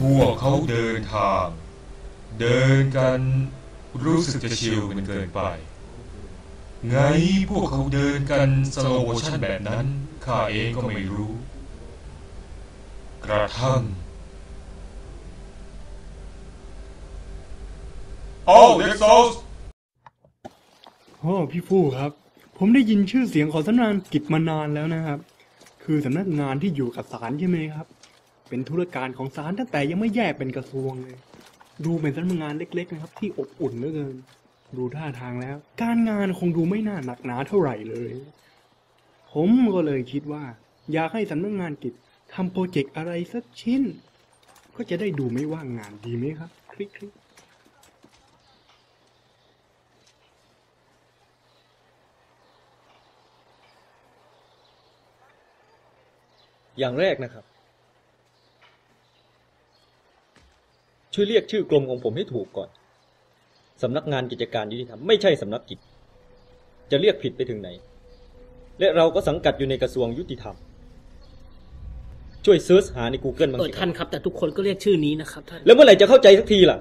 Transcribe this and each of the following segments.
พวกเขาเดินทาง เดินกันรู้สึกจะชิลกันเกินไป ไงพวกเขาเดินกันสโลโมชั่นแบบนั้นข้าเองก็ไม่รู้ กระทั่งโอ้เด็กโซสโอ้พี่ฟู่ครับ ผมได้ยินชื่อเสียงของสำนักงานกิจมานานแล้วนะครับ คือสำนักงานที่อยู่กับศาลใช่ไหมครับ เป็นธุรการของศาลตั้งแต่ยังไม่แยกเป็นกระทรวงเลย ดูเป็นสำนักงานเล็ก ๆ นะครับ ที่อบอุ่นเหลือเกินดูท่าทางแล้ว การงานคงดูไม่น่าหนักหนาเท่าไหร่เลย ผมก็เลยคิดว่า อยากให้สำนักงานกิจทำโปรเจกต์อะไรสักชิ้น ก็จะได้ดูไม่ว่างงานดีไหมครับ คลิกคลิกอย่างแรกนะครับ ช่วยเรียกชื่อกรมของผมให้ถูกก่อนสำนักงานกิจการยุติธรรมไม่ใช่สำนักกิจ จะเรียกผิดไปถึงไหน และเราก็สังกัดอยู่ในกระทรวงยุติธรรม ช่วยเซิร์ชหาใน Google บ้างเออสิคท่ารับนครับ แต่ทุกคนก็เรียกชื่อนี้นะครับท่านแล้วเมื่อไหร่จะเข้าใจสักทีล่ะ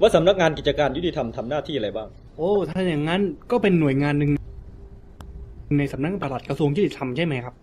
ว่าสำนักงานกิจการยุติธรรมทำหน้าที่อะไรบ้าง โอ้ ถ้าอย่างนั้นก็เป็นหน่วยงานหนึ่งในสำนักปลัดกระทรวงยุติธรรมใช่ไหมครับ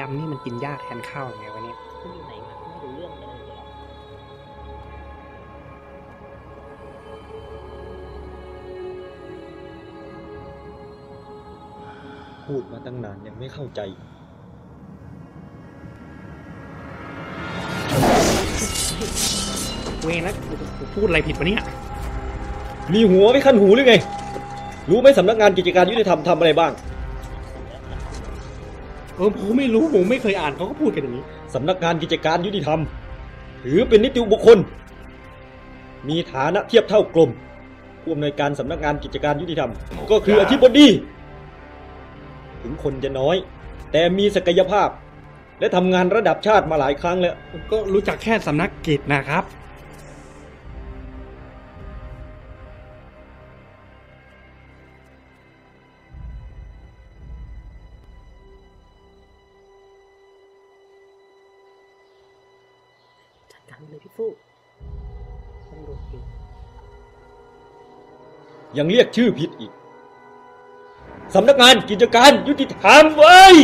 ดำนี่มันกินหญ้าแทนข้าวยังไงวะเนี่ยคุณอยู่ไหนมาไม่รู้เรื่องกันเลยเหรอพูดมาตั้งนานยังไม่เข้าใจ เวรแล้วกูพูดอะไรผิดวะเนี่ย มีหัวไม่ขั้นหูหรือไง รู้ไหมสำนักงานกิจการยุติธรรมทำอะไรบ้าง เออผมไม่รู้ผมไม่เคยอ่านเขาก็พูดกันอย่างนี้สำนักงานกิจการยุติธรรม ถือเป็นนิติบุคคล มีฐานะเทียบเท่ากรมผู้อำนวยการสำนักงานกิจการยุติธรรม ก็คืออธิบดีถึงคนจะน้อย แต่มีศักยภาพ และทำงานระดับชาติมาหลายครั้งแล้วผมก็รู้จักแค่สำนักกิจนะครับ ยังเรียกชื่อผิดอีกสำนักงานกิจการยุติธรรมเว้ย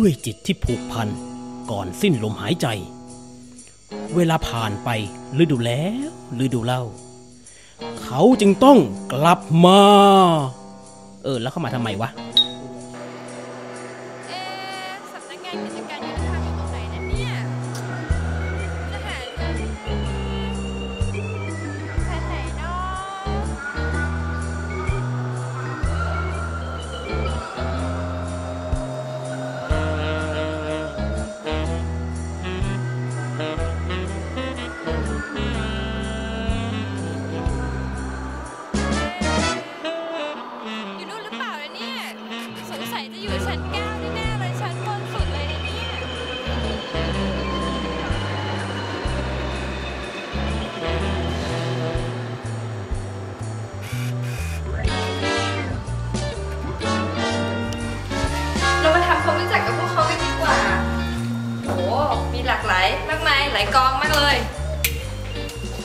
ด้วยจิตที่ผูกพัน ก่อนสิ้นลมหายใจ เวลาผ่านไปฤดูแล้วฤดูเล่า เขาจึงต้องกลับมา เออ แล้วเขามาทำไมวะ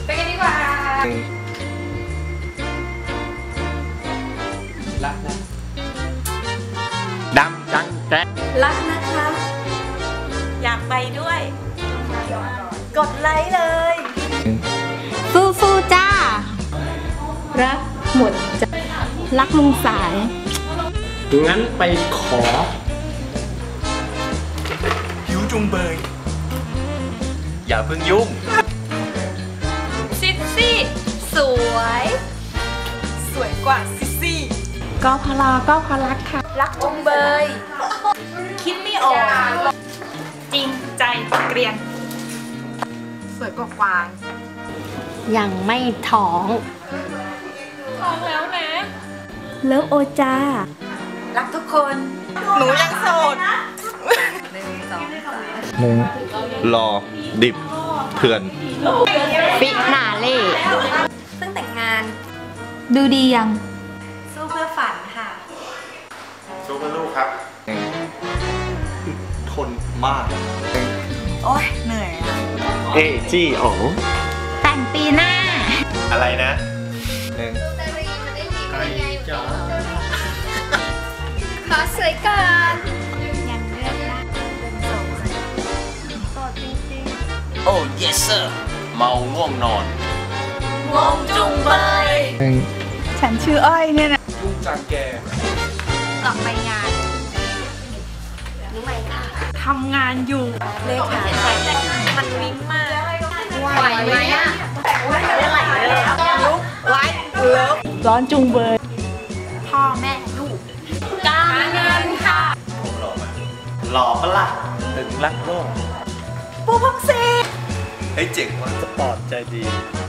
ไปกันดีกว่ารักนะดำจังแจ๊ะรักนะคะ อยากไปด้วย กดไลค์เลย ฟูฟูจ้า รักหมดใจรักลุงสาย งั้นไปขอ ผิวจุงเบย อย่าเพิ่งยุ่ง ซิดซี่สวย สวยกว่าซิซี่ก็พลาก็พลักค่ะ รักจุงเบย คิดไม่ออก จริงใจเกรียน สวยกว่ากวาง ยังไม่ท้อง ท้องแล้วนะ เลิฟโอจ้ารักทุกคน หนูยังโสดหนึ่งสองสามหนึ่งรอ ดิบเถื่อน ฟินาเล่เพิ่งแต่งงานดูดียัง สู้เพื่อฝันค่ะ สู้เพื่อลูกครับ ทนมาก โอ๊ย เหนื่อยอะเอจี้โอแต่งปีหน้า อะไรนะหนึ่งขอสวยก่อน โอ้ yes sir เมาง่วงนอนงงจุงเบยฉันชื่ออ้อยเนี่ยนะออกไปงานทำงานอยู่เลขามันวิ่งมากไหวไหมอะไหวไหวเลยลุกไลค์เลิฟร้อนจุงเบยพ่อแม่ลูกการเงินค่ะหล่อปะล่ะถึงรักโลก ปูพักซีเฮ้ยเจ๋งว่ะสปอร์ตใจดี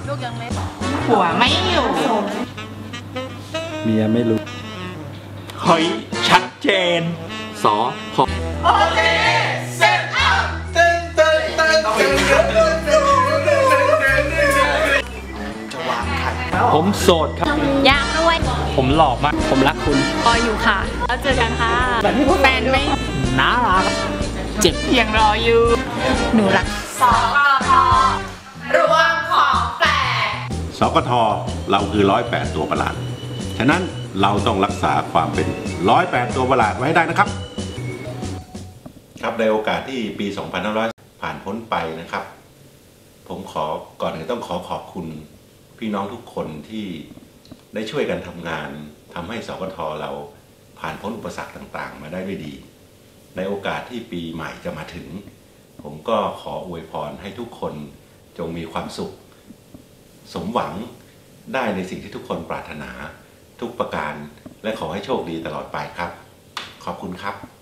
ลูกยังเล็กหัวไม่อยู่ เมียไม่รู้เฮ้ยชัดเจน สอพอผมโสดครับ อยากรวย ผมหล่อมาก ผมรักคุณรออยู่ค่ะ แล้วเจอกันค่ะแฟนไม่น่ารัก เจ็บยังรออยู่ หนูรักสกทรวมของแปลกสกทเราคือร้อยแปดตัวประหลาด ฉะนั้นเราต้องรักษาความเป็นร้อยแปดตัวประหลาดไว้ให้ได้นะครับ ครับในโอกาสที่ปี 2500 ผ่านพ้นไปนะครับ ผมขอก่อนอื่นต้องขอขอบคุณพี่น้องทุกคนที่ได้ช่วยกันทำงานทำให้สกทเราผ่านพ้นอุปสรรคต่างๆ มาได้ด้วยดี ในโอกาสที่ปีใหม่จะมาถึง ผมก็ขออวยพรให้ทุกคนจงมีความสุข สมหวังได้ในสิ่งที่ทุกคนปรารถนา ทุกประการและขอให้โชคดีตลอดไปครับ ขอบคุณครับ